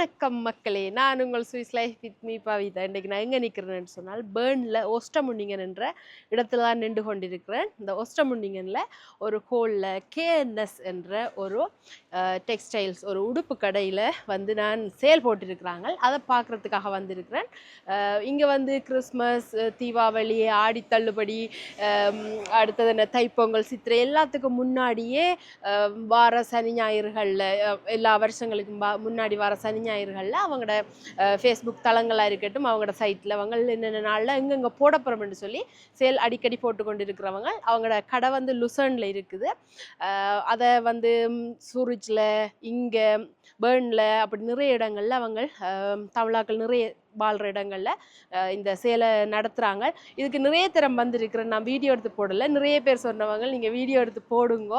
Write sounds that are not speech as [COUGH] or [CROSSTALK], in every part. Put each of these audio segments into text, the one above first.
வணக்கம் மக்களே. நான் உங்கள் Swiss life with me Pavitha. இன்றைக்கு நான் எங்கே நிற்கிறேன்னு சொன்னால் பேர்னில் ஒஸ்டமுண்டிங்கன் என்ற இடத்துல தான் நின்று கொண்டிருக்கிறேன். இந்த ஒஸ்டமுண்டிங்கனில் ஒரு ஹோலில் கேஎன்எஸ் என்ற ஒரு டெக்ஸ்டைல்ஸ் ஒரு உடுப்பு கடையில் வந்து நான் சேல் போட்டிருக்கிறாங்க. அதை பார்க்குறதுக்காக வந்திருக்கிறேன். இங்கே வந்து கிறிஸ்மஸ் தீபாவளி ஆடி தள்ளுபடி அடுத்தது என்ன தைப்பொங்கல் சித்திரை எல்லாத்துக்கும் முன்னாடியே வார சனி ஞாயிறுகளில் எல்லா வருஷங்களுக்கும் முன்னாடி வார சனி ஞாயிறுகளில் அவங்களோட ஃபேஸ்புக் தளங்களாக இருக்கட்டும் அவங்களோட சைட்டில் அவங்க என்னென்ன நாளில் எங்கெங்கே போடப்போகிறோம்னு சொல்லி சேல் அடிக்கடி போட்டு கொண்டு இருக்கிறவங்க அவங்களோட கடை வந்து லுசர்னில் இருக்குது. அதை வந்து சூரிச்சில் இங்கே பேர்னில் அப்படி நிறைய இடங்களில் அவங்க தமிழாக்கள் நிறைய வாழ்கிற இடங்களில் இந்த சேலை நடத்துகிறாங்க இதுக்கு நிறைய தரம் வந்திருக்கிறேன் நான் வீடியோ எடுத்து போடலை. நிறைய பேர் சொன்னவங்க நீங்கள் வீடியோ எடுத்து போடுங்க.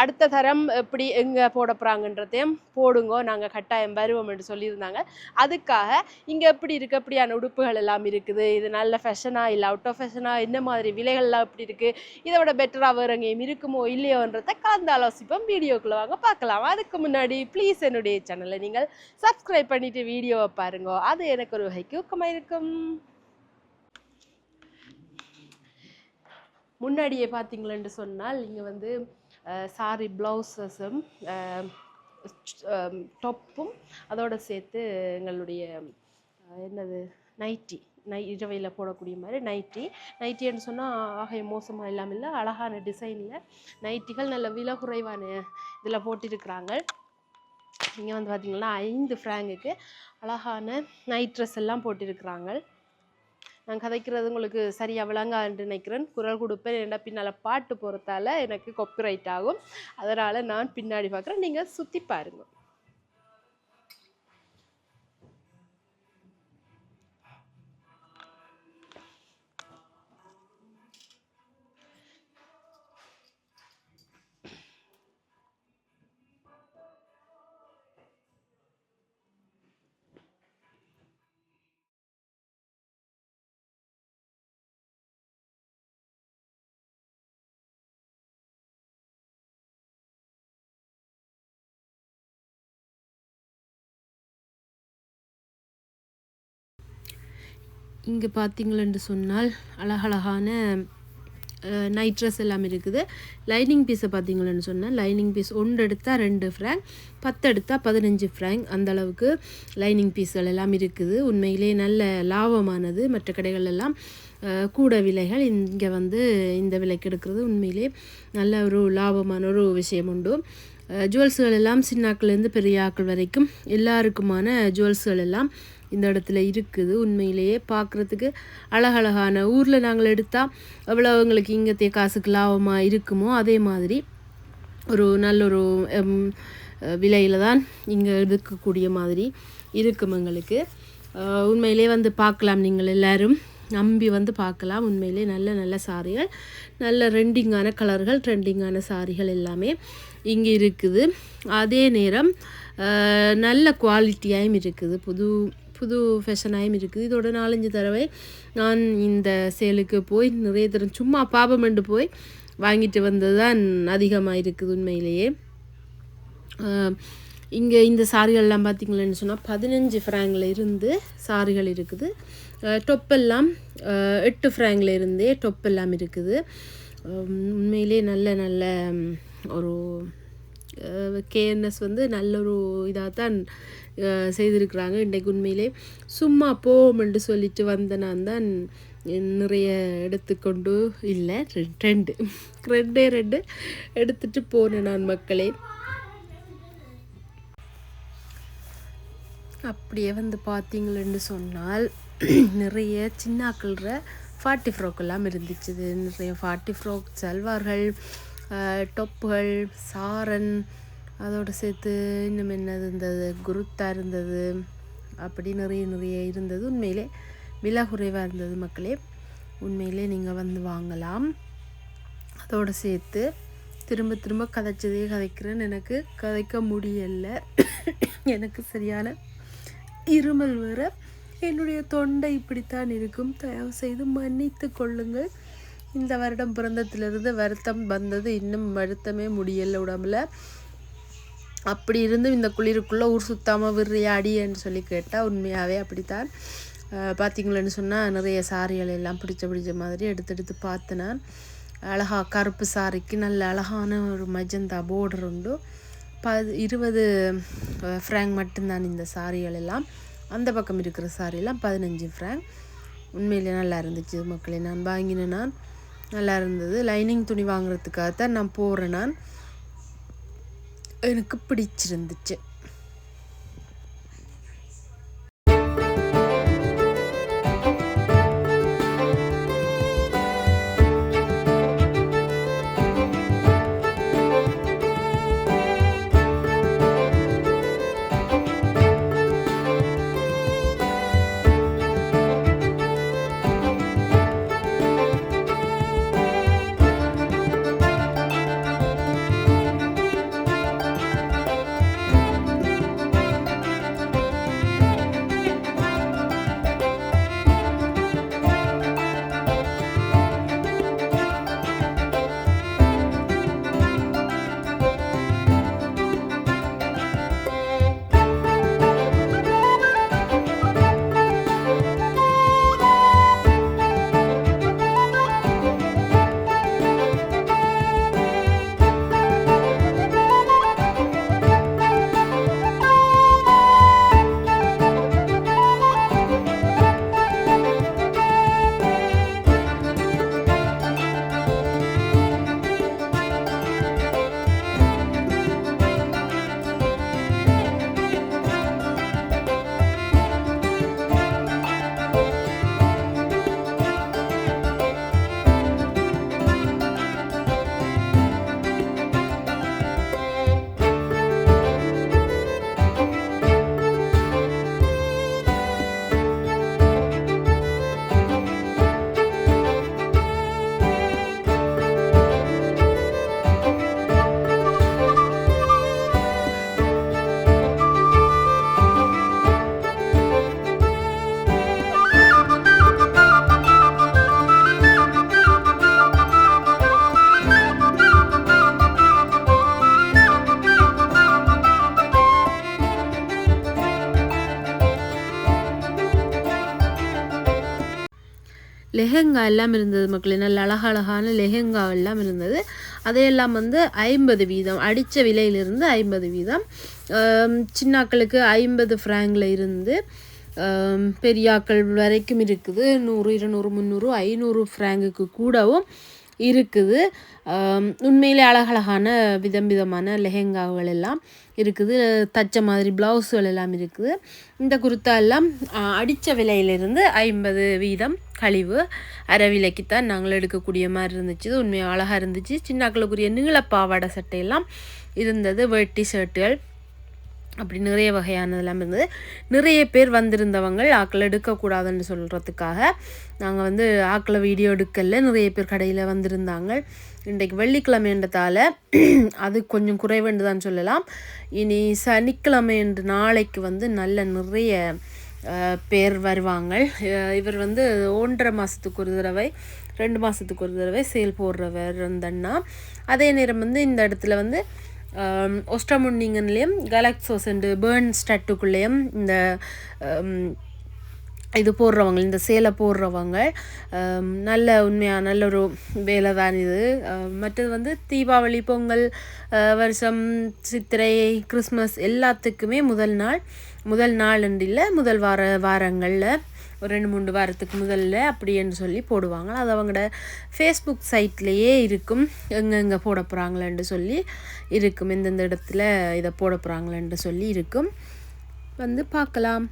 அடுத்த தரம் எப்படி எங்கே போட போகிறாங்கன்றதையும் போடுங்கோ. நாங்கள் கட்டாயம் வருவோம் என்று சொல்லியிருந்தாங்க. அதுக்காக இங்கே எப்படி இருக்குது அப்படியான உடுப்புகள் எல்லாம் இருக்குது. இது நல்ல ஃபேஷனாக இல்லை அவுட் ஆஃப் ஃபேஷனாக என்ன மாதிரி விலைகள்லாம் எப்படி இருக்குது இதை விட பெட்டராக வேறு எங்கேயும் இருக்குமோ இல்லையோன்றதை கலந்து ஆலோசிப்போம். வீடியோக்குள்ளே வாங்க பார்க்கலாம். அதுக்கு முன்னாடி ப்ளீஸ் என்னுடைய சேனலை நீங்கள் சப்ஸ்கிரைப் பண்ணிவிட்டு வீடியோவை பாருங்க. அது எனக்கு ஒரு வகைக்கு ஊக்கமாயிருக்கும் முன்னாடியே பார்த்தீங்களேன்னு சொன்னால் இங்கே வந்து சாரி ப்ளவுஸஸும் டொப்பும் அதோடு சேர்த்து எங்களுடைய என்னது நைட்டி நை இரவையில் போடக்கூடிய மாதிரி நைட்டி நைட்டின்னு சொன்னால் ஆகை மோசமாக இல்லாமல் இல்லை அழகான டிசைனில் நைட்டிகள் நல்ல விலை குறைவான இதில் போட்டிருக்கிறாங்க. இங்கே வந்து பார்த்திங்கன்னா ஐந்து ஃப்ராங்குக்கு அழகான நைட் ட்ரெஸ் எல்லாம் போட்டிருக்கிறாங்க. நான் கதைக்கிறது உங்களுக்கு சரியாக விளங்கான்னு நினைக்கிறேன். குரல் கொடுப்பேன் என்ன பின்னால் பாட்டு போகிறதால எனக்கு காப்பிரைட் ஆகும். அதனால் நான் பின்னாடி பார்க்குறேன். நீங்கள் சுற்றி பாருங்கள் இங்கே பார்த்தீங்களென்று சொன்னால் அழகழகான நைட் ட்ரெஸ் எல்லாம் இருக்குது. லைனிங் பீஸை பார்த்தீங்களேன்னு சொன்னால் லைனிங் பீஸ் ஒன்று எடுத்தால் ரெண்டு ஃப்ராங்க் பத்து எடுத்தால் பதினஞ்சு ஃப்ராங்க் அந்த அளவுக்கு லைனிங் பீஸ்கள் எல்லாம் இருக்குது. உண்மையிலே நல்ல லாபமானது. மற்ற கடைகள் எல்லாம் கூட விலைகள் இங்கே வந்து இந்த விலைக்கு எடுக்கிறது உண்மையிலே நல்ல ஒரு லாபமான ஒரு விஷயம் உண்டு. ஜுவல்ஸுகள் எல்லாம் சின்னாக்கள்லேருந்து பெரிய ஆக்கள் வரைக்கும் எல்லாருக்குமான ஜுவல்ஸுகள் எல்லாம் இந்த இடத்துல இருக்குது. உண்மையிலேயே பார்க்குறதுக்கு அழகழகான ஊரில் நாங்கள் எடுத்தால் எவ்வளோ எங்களுக்கு இங்கத்தைய காசுக்கு லாபமாக இருக்குமோ அதே மாதிரி ஒரு நல்ல ஒரு விலையில் தான் இங்கே இருக்கக்கூடிய மாதிரி இருக்கும் எங்களுக்கு. உண்மையிலே வந்து பார்க்கலாம் நீங்கள் எல்லாரும். நம்பி வந்து பார்க்கலாம். உண்மையிலே நல்ல நல்ல சாரிகள் நல்ல ரெண்டிங்கான கலர்கள் ட்ரெண்டிங்கான சாரிகள் எல்லாமே இங்கே இருக்குது. அதே நேரம் நல்ல குவாலிட்டியாகவும் இருக்குது. புது புது ஃபேஷனாகவும் இருக்குது இதோட நாலஞ்சு தடவை நான் இந்த சேலுக்கு போய் நிறைய தரம் சும்மா பாபமெண்டு போய் வாங்கிட்டு வந்தது தான் அதிகமாக இருக்குது உண்மையிலேயே இங்கே இந்த சாரிகள்லாம் பார்த்திங்களேன்னு சொன்னால் பதினஞ்சு ஃப்ராங்கில் இருந்து சாரிகள் இருக்குது. டொப்பெல்லாம் எட்டு ஃப்ராங்கில் இருந்தே டொப்பெல்லாம் இருக்குது. உண்மையிலே நல்ல நல்ல ஒரு கேஎன்எஸ் வந்து நல்ல ஒரு இதாக தான் செய்திருக்கிறாங்க இன்றைக்கு உண்மையிலே. சும்மா போமென்று சொல்லிட்டு வந்த நான் தான் நிறைய எடுத்துக்கொண்டு இல்லை ரெண்டு. ரெண்டே ரெண்டு எடுத்துட்டு போனேன் நான் மக்களே. அப்படியே வந்து பார்த்தீங்களேன்னு சொன்னால் நிறைய சின்னாக்கள்ற ஃபார்ட்டி ஃப்ராக் எல்லாம் இருந்துச்சு. நிறைய ஃபார்ட்டி ஃப்ராக் சல்வார்கள் டொப்புகள் சாரன் அதோடு சேர்த்து இன்னும் என்னது இருந்தது? குருத்தா இருந்தது. அப்படி நிறைய நிறைய இருந்தது. உண்மையிலே விலை குறைவாக இருந்தது மக்களே. உண்மையிலே நீங்கள் வந்து வாங்கலாம். அதோடு சேர்த்து திரும்ப திரும்ப கதைச்சதே கதைக்கிறேன் எனக்கு கதைக்க முடியலை. எனக்கு சரியான இருமல் வர என்னுடைய தொண்டை இப்படித்தான் இருக்கும். தயவு செய்து மன்னித்து கொள்ளுங்கள். இந்த வருடம் பிறந்ததுலேருந்து வருத்தம் வந்தது. இன்னும் வருத்தமே முடியலை உடம்புல. அப்படி இருந்தும் இந்த குளிருக்குள்ளே ஊர் சுத்தாமல் விரியாடின்னு சொல்லி கேட்டால் உண்மையாகவே அப்படித்தான். பார்த்திங்களேன்னு சொன்னால் நிறைய சாரிகள் எல்லாம் பிடிச்ச பிடிச்ச மாதிரி எடுத்து எடுத்து பார்த்து நான் அழகா கருப்பு சாரிக்கு நல்ல அழகான ஒரு மஜந்தா போர்டர் உண்டு. ப இருபது ஃப்ராங்க் மட்டும்தான் இந்த சாரிகள் எல்லாம். அந்த பக்கம் இருக்கிற சாரியெல்லாம் பதினஞ்சு ஃப்ராங்க் உண்மையிலே நல்லா இருந்துச்சு மக்களே நான் வாங்கினேன் நான். நல்லா இருந்தது லைனிங் துணி வாங்குறதுக்காக தான் நான் போகிறேன் நான். எனக்கு பிடிச்சிருந்துச்சு. லெஹெங்கா எல்லாம் இருந்தது மக்களே. நல்ல அழகழகான லெஹெங்கா எல்லாம் இருந்தது. அதையெல்லாம் வந்து ஐம்பது வீதம் அடித்த விலையிலிருந்து ஐம்பது வீதம். சின்னாக்களுக்கு ஐம்பது ஃப்ராங்கில் இருந்து பெரியாக்கள் வரைக்கும் இருக்குது. நூறு இருநூறு முந்நூறு ஐநூறு ஃப்ராங்குக்கு கூடவும் இருக்குது. உண்மையிலே அழகழகான விதம் விதமான லெஹெங்காவுகள் எல்லாம் இருக்குது. தச்ச மாதிரி ப்ளவுஸ்கள் எல்லாம் இருக்குது. இந்த குர்த்தா எல்லாம் அடித்த விலையிலிருந்து ஐம்பது வீதம் கழிவு அரை விலைக்குத்தான் நாங்கள் எடுக்கக்கூடிய மாதிரி இருந்துச்சு. உண்மையாக அழகாக இருந்துச்சு. சின்னாக்களுக்குரிய நீளப்பாவாடை சட்டையெல்லாம் இருந்தது. வேட்டி ஷர்ட்டுகள் அப்படி நிறைய வகையானதெல்லாம் இருந்தது. நிறைய பேர் வந்திருந்தவங்க ஆக்களை எடுக்கக்கூடாதுன்னு சொல்கிறதுக்காக நாங்கள் வந்து ஆக்களை வீடியோ எடுக்கல. நிறைய பேர் கடையில் வந்திருந்தாங்க. இன்றைக்கு வெள்ளிக்கிழமைன்றதால அது கொஞ்சம் குறைவுண்டு தான் சொல்லலாம். இனி சனிக்கிழமை என்று நாளைக்கு வந்து நல்ல நிறைய பேர் வருவாங்க. இவர் வந்து ஒன்றரை மாதத்துக்கு ஒரு தடவை ரெண்டு மாதத்துக்கு ஒரு தடவை சேல் போடுறவர் இருந்தன்னா அதே நேரம் வந்து இந்த இடத்துல வந்து ஒஸ்டமுண்டிங்கன்லேயும் கலக்ஸோஸ் அண்டு பேர்ன் ஸ்டட்டுக்குள்ளேயும் இந்த இது போடுறவங்க இந்த சேலை போடுறவங்க நல்ல உண்மையாக நல்ல ஒரு வேலை தான் இது. மற்றது வந்து தீபாவளி பொங்கல் வருஷம் சித்திரை கிறிஸ்மஸ் எல்லாத்துக்குமே முதல் நாள் முதல் நாள் இல்லை முதல் வார வாரங்களில். ஒரு ரெண்டு மூணு வாரத்துக்கு முதல்ல அப்படின்னு சொல்லி போடுவாங்க. அது அவங்களோட ஃபேஸ்புக் சைட்லேயே இருக்கும். எங்கெங்கே போட போகிறாங்களேன்னு சொல்லி இருக்கும். எந்தெந்த இடத்துல இதை போட போகிறாங்களேன்னு சொல்லி இருக்கும். வந்து பார்க்கலாம்.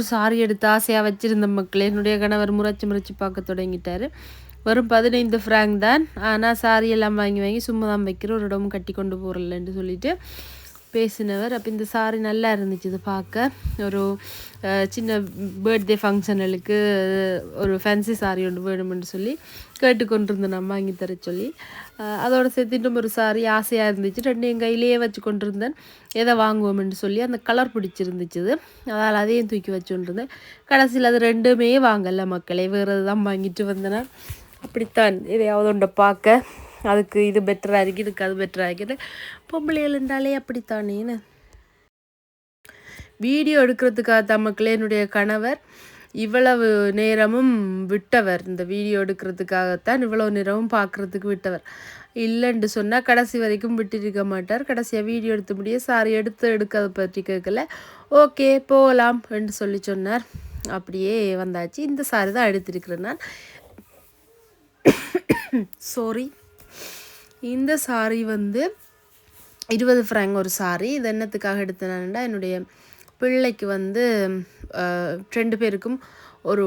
ஒரு சாரி எடுத்து ஆசையாக வச்சுருந்த மக்களே என்னுடைய கணவர் முறைச்சி முறைச்சி பார்க்க தொடங்கிட்டார். வெறும் பதினைந்து ஃப்ராங்க் தான். ஆனால் சாரி எல்லாம் வாங்கி வாங்கி சும்மா தான் வைக்கிற ஒரு இடமும் கட்டி கொண்டு போகிறலன்னு சொல்லிட்டு பேசினவர். அப்போ இந்த சாரி நல்லா இருந்துச்சு இது பார்க்க. ஒரு சின்ன பர்த்டே ஃபங்க்ஷனுக்கு ஒரு ஃபேன்சி சாரி ஒன்று வேணும்னு சொல்லி கேட்டுக்கொண்டிருந்தேன் நான் வாங்கி தர சொல்லி அஹ், அதோட சேர்த்துட்டும் ஒரு சாரி ஆசையாக இருந்துச்சு. ரெண்டு என் கையிலேயே வச்சு கொண்டிருந்தேன் எதை வாங்குவோம்னு சொல்லி அந்த கலர் பிடிச்சிருந்துச்சு. அதால் அதையும் தூக்கி வச்சுருந்தேன் கடைசியில் அது ரெண்டுமே வாங்கல மக்களே. வேறு தான் வாங்கிட்டு வந்தேன்னா அப்படித்தான். எதையாவது ஒன்றை பார்க்க. அதுக்கு இது பெட்டராக இருக்குது இதுக்கு அது பெட்டராக இருக்குது பொம்பளைகள் இருந்தாலே அப்படித்தானேன்னு. வீடியோ எடுக்கிறதுக்காக தான் மக்களே என்னுடைய கணவர் இவ்வளவு நேரமும் விட்டவர். இந்த வீடியோ எடுக்கிறதுக்காகத்தான் இவ்வளவு நேரமும் பார்க்குறதுக்கு விட்டவர். இல்லைன்னு சொன்னால் கடைசி வரைக்கும் விட்டுருக்க மாட்டார். கடைசியாக வீடியோ எடுத்து முடிய சாரி எடுத்து எடுக்கிறத பற்றி கேட்கல. ஓகே போகலாம் என்று சொல்லி சொன்னார். அப்படியே வந்தாச்சு. இந்த சாரி தான் எடுத்திருக்கிறேன் நான். சாரி இந்த சாரி வந்து இருபது ஃப்ராங்க் ஒரு சாரி. இது என்னத்துக்காக எடுத்தேன்னா என்னுடைய பிள்ளைக்கு வந்து ரெண்டு பேருக்கும் ஒரு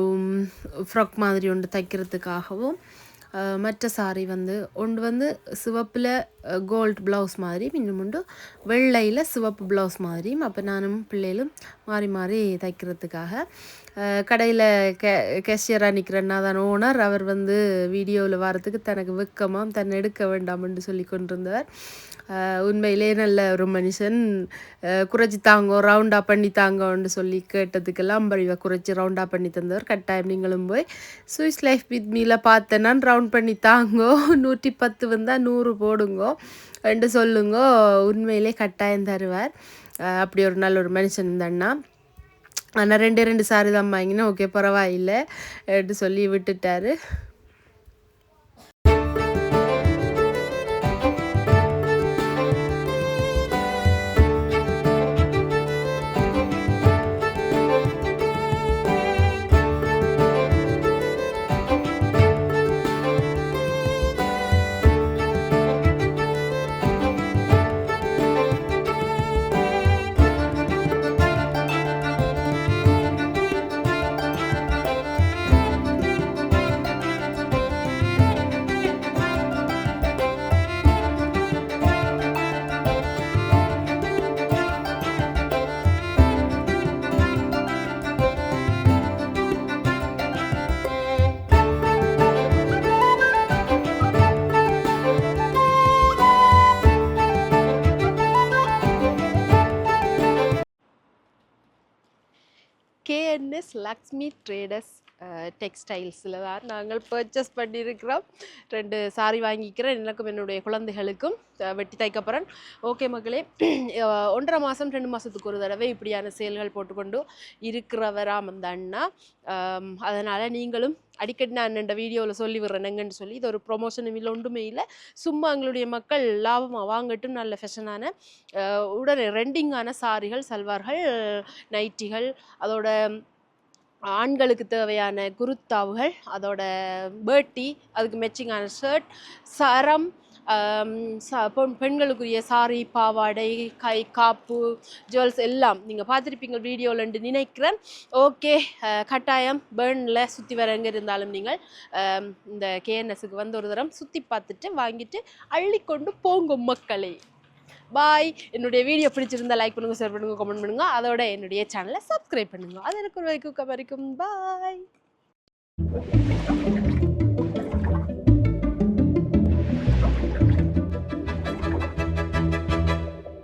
ஃப்ராக் மாதிரி ஒன்று தைக்கிறதுக்காகவும் மற்ற சாரி வந்து ஒன்று வந்து சிவப்பில் கோல்ட் ப்ளவுஸ் மாதிரி இன்னும் உண்டு வெள்ளையில் சிவப்பு ப்ளவுஸ் மாதிரியும். அப்போ நானும் பிள்ளைகளும் மாறி மாறி தைக்கிறதுக்காக கடையில் கே கேஷியராக நிற்கிறன்னா தான் ஓனர் அவர் வந்து வீடியோவில் வரத்துக்கு தனக்கு வெக்கமாக தன்னை எடுக்க வேண்டாம்னு சொல்லி கொண்டிருந்தவர். உண்மையிலே நல்ல ஒரு மனுஷன். குறைச்சி தாங்கோ ரவுண்டாக பண்ணி தாங்கோன்னு சொல்லி கேட்டதுக்கெல்லாம் பழிவை குறைச்சி ரவுண்டாக பண்ணி தந்தவர். கட்டாயம் நீங்களும் போய் சுவிஸ் லைஃப் வித் மீல பார்த்தேன்னா ரவுண்ட் பண்ணி தாங்கோ [LAUGHS] நூற்றி பத்து வந்தால் நூறு போடுங்கோ ரெண்டு சொல்லுங்கோ உண்மையிலே கட்டாயம் தருவார். அப்படி ஒரு நல்ல ஒரு மனுஷன் இந்த அண்ணா. ஆனால் ரெண்டு ரெண்டு சாரி தான் வாங்கினேன். ஓகே பரவாயில்லை சொல்லி விட்டுட்டாரு. லக்ஷ்மி ட்ரேடர்ஸ் டெக்ஸ்டைல்ஸில் தான் நாங்கள் பர்ச்சேஸ் பண்ணியிருக்கிறோம். ரெண்டு சாரி வாங்கிக்கிறேன். எனக்கும் என்னுடைய குழந்தைகளுக்கும் வெட்டி தைக்க ஓகே மக்களே [CLEARS THROAT] ஒன்றரை மாதம் ரெண்டு மாதத்துக்கு ஒரு தடவை இப்படியான செயல்கள் போட்டுக்கொண்டு இருக்கிறவராம் அந்த அண்ணா. அதனால் நீங்களும் அடிக்கடி நான் இந்த வீடியோவில் சொல்லி விடுறேன் எங்கன்னு சொல்லி இது ஒரு ப்ரொமோஷனும் இல்லை ஒன்றுமே இல்லை. சும்மா எங்களுடைய மக்கள் லாபமாக வாங்கட்டும் நல்ல ஃபேஷனான உடனே ரெண்டிங்கான சாரிகள் சல்வார்கள் நைட்டிகள் அதோட ஆண்களுக்கு தேவையான குருத்தாவுகள் அதோட பேட்டி அதுக்கு மெச்சிங்கான ஷர்ட் சரம் ச- பெண்- பெண்களுக்குரிய சாரி பாவாடை கை காப்பு ஜுவல்ஸ் எல்லாம் நீங்கள் பார்த்துருப்பீங்க வீடியோலண்டு நினைக்கிறேன். ஓகே கட்டாயம் பேர்னில் சுற்றி வர எங்கே இருந்தாலும் நீங்கள் இந்த கேஎன்எஸ்க்கு வந்து ஒரு தரம் சுற்றி பார்த்துட்டு வாங்கிட்டு அள்ளிக்கொண்டு போங்க மக்களே. பாய் என்னுடைய வீடியோ பிடிச்சிருந்தா லைக் பண்ணுங்கள் ஷேர் பண்ணுங்கள் கமெண்ட் பண்ணுங்க. அதோட என்னுடைய சேனலை சப்ஸ்கிரைப் பண்ணுங்கள் அது எனக்கு ஒரு வரைக்கும் வரைக்கும் பாய்